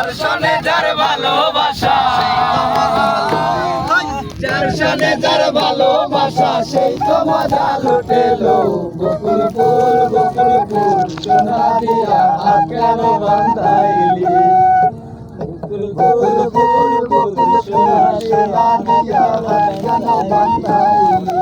যার সনে যার ভালোবাসা। যার সনে যার ভালোবাসা, সেই তো মজা লুটেলো বকুল ফুল বকুল ফুল সোনা দিয়া হাত কেন বান্ধাইলি? বকুল ফুল, বকুল বকুল সোনা সোনা দিয়া হাত কেন বান্ধাইলি?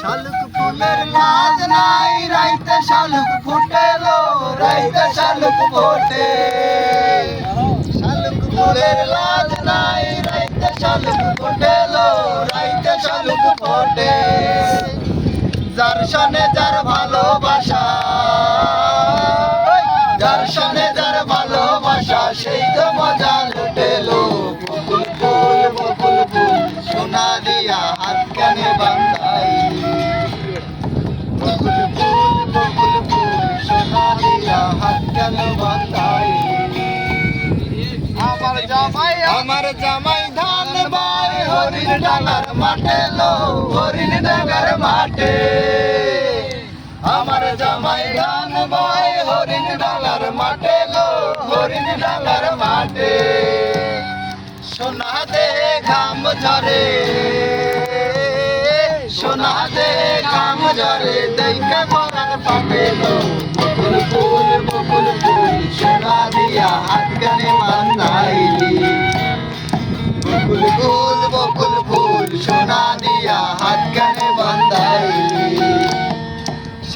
শালুক ফুলের লাজ নাই, রাইতে শালুক ফুটেলো, রাইতে শালুক ফোটে ফুলের লাজ নাই, রাইতে শালুক ফুটেলো, রাইতে শালুক ফোটে। ভালোবাসা যার ভালোবাসা, সেই তো মজা লুটেলো। বকুল ফুল বকুল ফুল জামাই, আমার জামাই ধান বাই, হরিণ ডাঙ্গার মাঠে লো, হরিণ ডাঙ্গার মাঠে। আমার জামাই ধান বাই, হরিণ ডাঙ্গার মাঠে লো, হরিণ ডাঙ্গার মাঠে। সোনা দে ঘাম ঝরে, সোনা দে ঘাম ঝরে, দেখে মরার পাপে লো ফুল ফুল